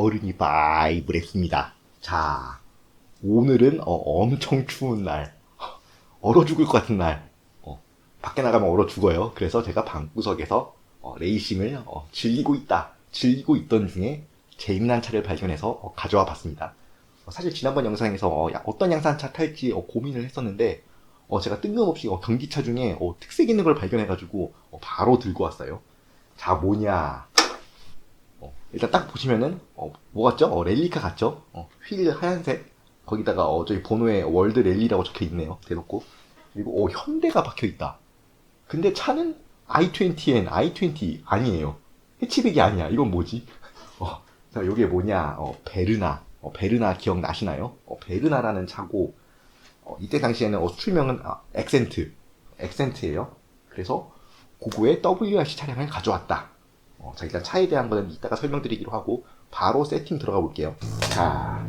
어른이 바이브랩스입니다. 자, 오늘은 어, 엄청 추운 날. 얼어 죽을 것 같은 날. 어, 밖에 나가면 얼어 죽어요. 그래서 제가 방구석에서 어, 레이싱을 어, 즐기고 있다. 즐기고 있던 중에 재미난 차를 발견해서 어, 가져와 봤습니다. 어, 사실 지난번 영상에서 어, 야, 어떤 양산차 탈지 어, 고민을 했었는데 어, 제가 뜬금없이 어, 경기차 중에 어, 특색 있는 걸 발견해가지고 어, 바로 들고 왔어요. 자, 뭐냐. 어, 일단 딱 보시면은 어, 뭐 같죠? 어, 랠리카 같죠? 어, 휠 하얀색 거기다가 어, 저기 번호에 월드 랠리라고 적혀 있네요. 대놓고 그리고 어, 현대가 박혀 있다. 근데 차는 i20n, i20 아니에요. 해치백이 아니야. 이건 뭐지? 어, 자, 요게 뭐냐? 어, 베르나. 어, 베르나 기억나시나요? 어, 베르나라는 차고 어, 이때 당시에는 어, 수출명은 아, 엑센트. 엑센트예요. 그래서 고구의 WRC 차량을 가져왔다. 어, 자, 일단 차에 대한 거는 이따가 설명드리기로 하고, 바로 세팅 들어가 볼게요. 자,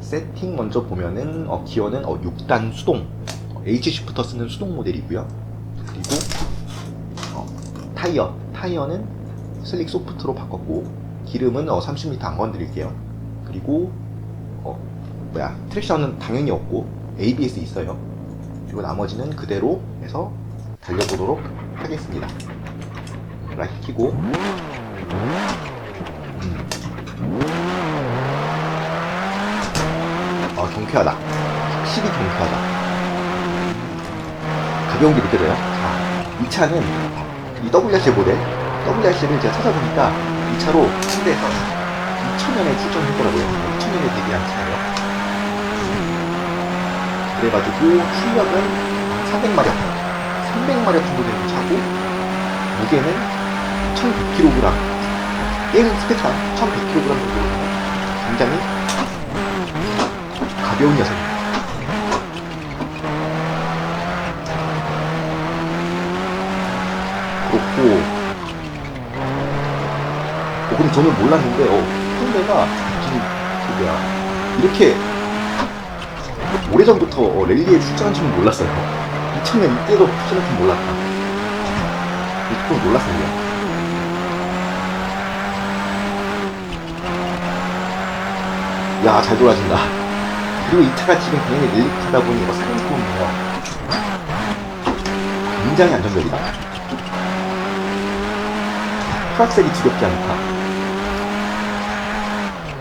세팅 먼저 보면은, 어, 기어는 어, 6단 수동, 어, H시프터 쓰는 수동 모델이고요. 그리고, 어, 타이어, 타이어는 슬릭 소프트로 바꿨고, 기름은 어, 30m 안 건드릴게요. 그리고, 어, 뭐야, 트랙션은 당연히 없고, ABS 있어요. 그리고 나머지는 그대로 해서 달려보도록 하겠습니다. 라이트 켜고 아 경쾌하다. 확실히 경쾌하다. 가벼운 게 느껴져요? 자 이 차는 이 WRC 모델 WRC를 제가 찾아보니까 이 차로 홍대에서 2000년에 출전했더라고요. 2000년에 데뷔한 차예요. 그래가지고 출력은 300마력 300마력 정도 되는 차고 무게는 1100kg. 얘는 스페차 1100kg 정도 굉장히 가벼운 녀석입니다. 그렇고, 어, 근데 저는 몰랐는데, 어, 현대가 지금, 그 뭐야, 이렇게 오래전부터 어, 랠리에 출전한 줄은 몰랐어요. 2000년 이때도 출전한 줄 몰랐다. 조금 놀랐습니다. 야, 잘 돌아진다. 그리고 이 차가 지금 굉장히 릴릭하다 보니 이거 사용품이에요. 굉장히 안정적이다. 프락셀이 지겹지 않다.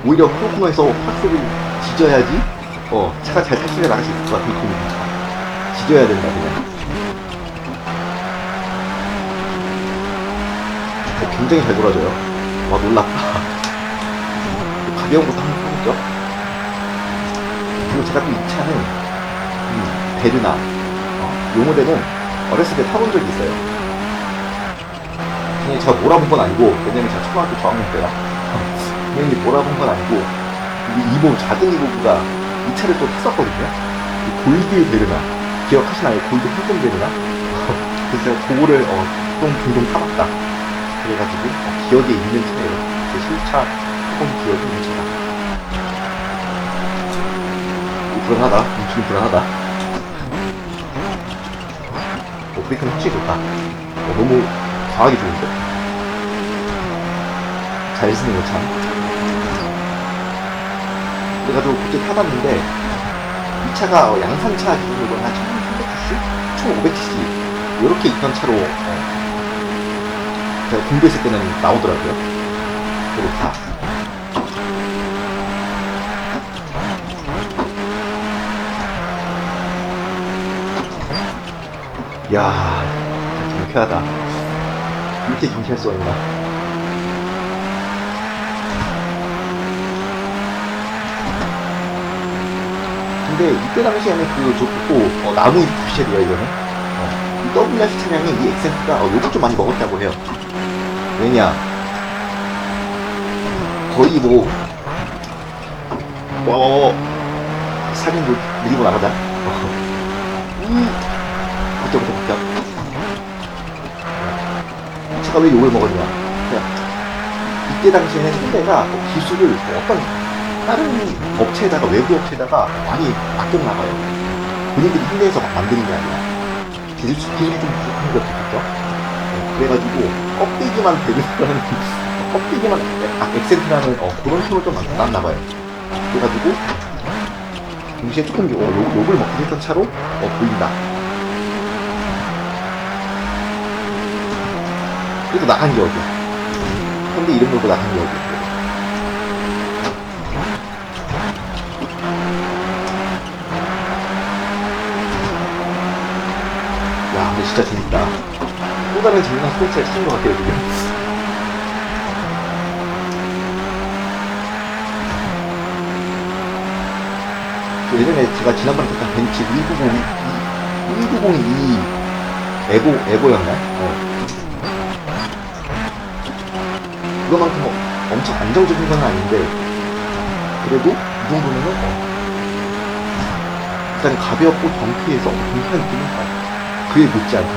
오히려 크로코너에서 프락셀을 지져야지, 어, 차가 잘 탈출해 나갈 수 있을 것 같은 느낌이 든다. 지져야 된다, 그냥. 어, 굉장히 잘 돌아져요. 와, 놀랍다. 가벼운 것도 한 번 해보죠. 그리고 제가 또 이 차는, 음, 베르나. 어, 요 모델은 어렸을 때 타본 적이 있어요. 그냥 제가 몰아본 건 아니고, 왜냐면 제가 초등학교 저학년 때라. 그냥 몰아본 건 아니고, 이 이보, 작은 이보부가 이 차를 또 탔었거든요. 이 골드 베르나. 기억하시나요? 골드 황금 베르나? 그래서 제가 그거를, 어, 좀 종종 타봤다. 그래가지고 어, 기억에 있는 차예요. 제 실차 해본 기억이 있는 차다. 오, 불안하다. 움직임 불안하다. 오, 브레이크는 확실히 좋다. 어, 너무 과하게 좋은데? 잘 쓰는 거 참. 그래가지고 그때 타봤는데 이 차가 어, 양산차 기준으로 한 1300cc? 1500cc 이렇게 있던 차로 어, 제가 공부했을 때는 나오더라고요. 그리고 다. 야, 경쾌하다. 이렇게 경쾌할 수가 있나. 근데 이때 당시에는 그 좋고 어, 나무 부실이에요 이거는. 어, 이 WRC 차량이 이 엑센트가 어, 요거 좀 많이 먹었다고 해요. 왜냐 거의 뭐 어, 사진 좀 밀고 나가자 어. 음. 어쩌 어쩌 차가 왜 욕을 먹었냐 이때 당시에는 현대가 기술을 뭐 어떤 다른 업체에다가 외부 업체에다가 많이 맡겨 나가요 본인들이 현대에서 막 만드는 게 아니라 기술, 기술이 좀 부족한 것 같겠죠 어, 그래가지고 껍데기만 대는 껍데기만 아, 액센트라는 어, 그런 톤을 좀 놨나봐요. 그래가지고 동시에 조금 요, 요, 욕을 먹긴 했던 차로 어, 보인다. 그래도 나간 기억이야. 현대 이름 걸고 나간 기억이야. 야, 근데 진짜 재밌다. 또 다른 재미난 스포츠를 찾은 것 같아요, 지금. 그 예전에 제가 지난번에 탔던 벤츠 1902, 1902 에고, 에고였나? 어. 그거만큼 뭐 엄청 안정적인 건 아닌데, 그래도 이 정도면은, 어. 일단 가볍고 경쾌해서 경쾌한 느낌은 어. 그에 못지 않다.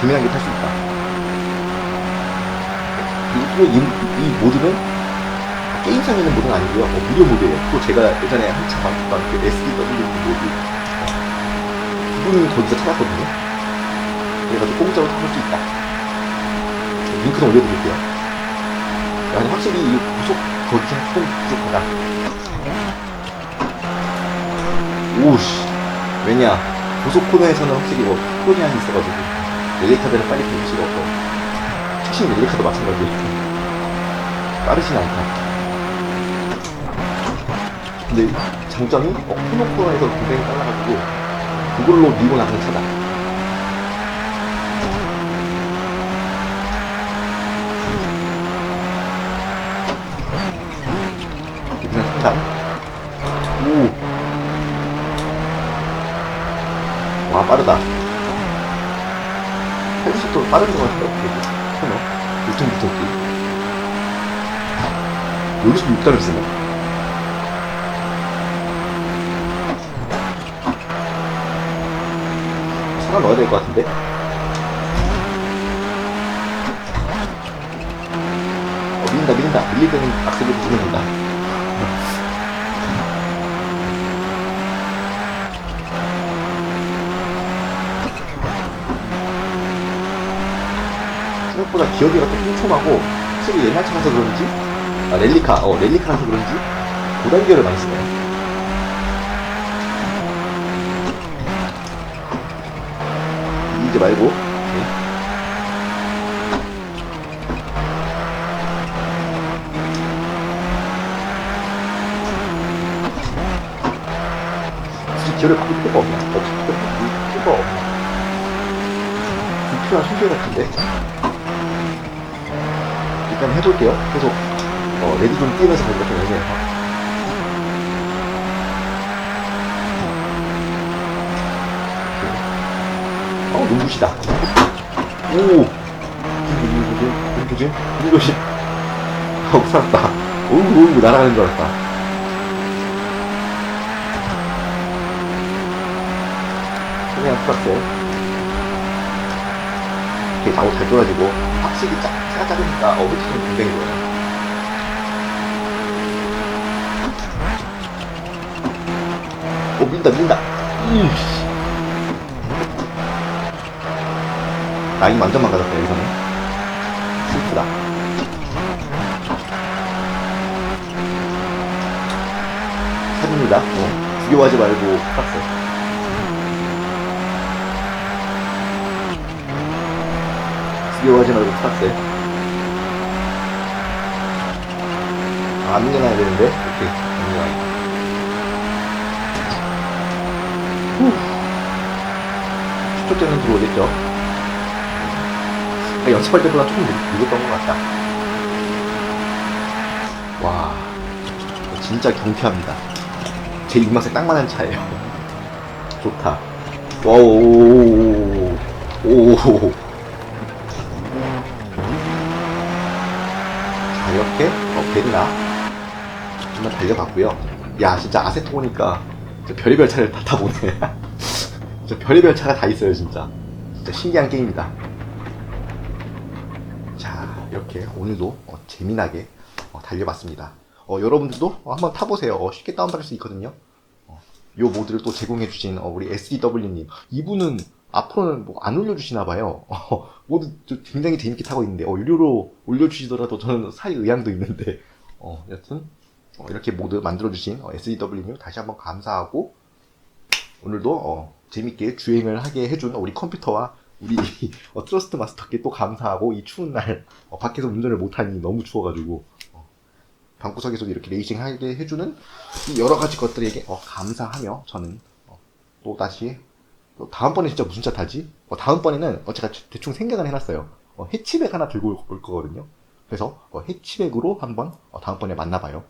재미나게 탈 수 있다. 그리고 또 이, 이 모드는 게임상에 있는 모드는 아니고요. 어, 무료 모드예요. 또 제가 예전에 한참 봤던 그 SDW 모드. 어, 그분은 거기서 찾았거든요. 그래가지고 공짜로 타볼 수 있다. 링크는 올려드릴게요. 야, 확실히 이 고속, 거기서 조금 부족하다. 오우씨. 왜냐. 고속 코너에서는 확실히 뭐, 코너안이 있어가지고, 엘리카드를 빨리 볼 수가 없어. 최신 엘리카도 마찬가지예요. 빠르진 않다. 근데 장점이 어, 코너 코너에서 굉장히 빨라가지고 그걸로 밀고 나가는 차다. 상단. 오. 와 빠르다. 헬스도 빠른 것 같아요. 그래도 코너. 울퉁불퉁 여기서 6단을 쓰네. 차가 넣어야 될 것 같은데? 어, 밀린다, 밀린다. 때는 악셀을 된다. 생각보다 기어기가 또 촘촘하고, 확실히 옛날 차라서 그런지, 아, 렐리카, 어, 렐리카라서 그런지, 고단기어를 많이 쓰네요. 이제 말고 오케이. 굳이 기어를 바꿀 필요가 없나? 없을 필요가 없나? 불필요한 소재 같은데? 일단 해볼게요. 계속 어, 레드 좀 띄면서 가기가 좀 애매해서 어, 눈부시다. 오! 눈부시, 눈부시, 눈부시. 어, 살았다. 오우, 오우, 날아가는 줄 알았다. 그냥 풀었어요. 이렇게 좌우 잘 돌아지고, 확실히 짜, 차가 작으니까 어뷰티는 굉장히 좋아요. 오, 민다, 민다. 음, 씨. 라인 완전 망가졌다 여기서는 슬프다 사진이다 어. 두려워하지 말고 빡세 두려워하지 말고 빡세 아, 안 밀려나야 되는데 오케이 안후 10초째는 들어오겠죠 아, 연습할 때보다 조금 늦- 늦었던 것 같다. 와, 진짜 경쾌합니다. 제 입맛에 딱 맞는 차예요. 좋다. 와우, 오, 자, 이렇게, 어, 베리나. 한번 달려봤고요. 야, 진짜 아세토 보니까 별의별 차를 다 타보네. 진짜 별의별 차가 다 있어요, 진짜. 진짜 신기한 게임이다. 자, 이렇게 오늘도 어, 재미나게 어, 달려봤습니다. 어, 여러분들도 어, 한번 타보세요. 어, 쉽게 다운받을 수 있거든요. 어, 요 모드를 또 제공해주신 어, 우리 SDW님. 이분은 앞으로는 뭐 안 올려주시나 봐요. 어, 모두 좀 굉장히 재밌게 타고 있는데 어, 유료로 올려주시더라도 저는 살 의향도 있는데 어, 여튼 어, 이렇게 모두 만들어주신 어, SDW님 다시 한번 감사하고 오늘도 어, 재밌게 주행을 하게 해준 우리 컴퓨터와 우리 어, 트러스트 마스터께 또 감사하고 이 추운 날 어, 밖에서 운전을 못하니 너무 추워가지고 어, 방구석에서도 이렇게 레이싱 하게 해주는 이 여러 가지 것들에게 어, 감사하며 저는 어, 또 다시 또 다음번에 진짜 무슨 차 타지? 어, 다음번에는 어, 제가 대충 생각을 해놨어요. 어, 해치백 하나 들고 올, 올 거거든요. 그래서 어, 해치백으로 한번 어, 다음번에 만나봐요.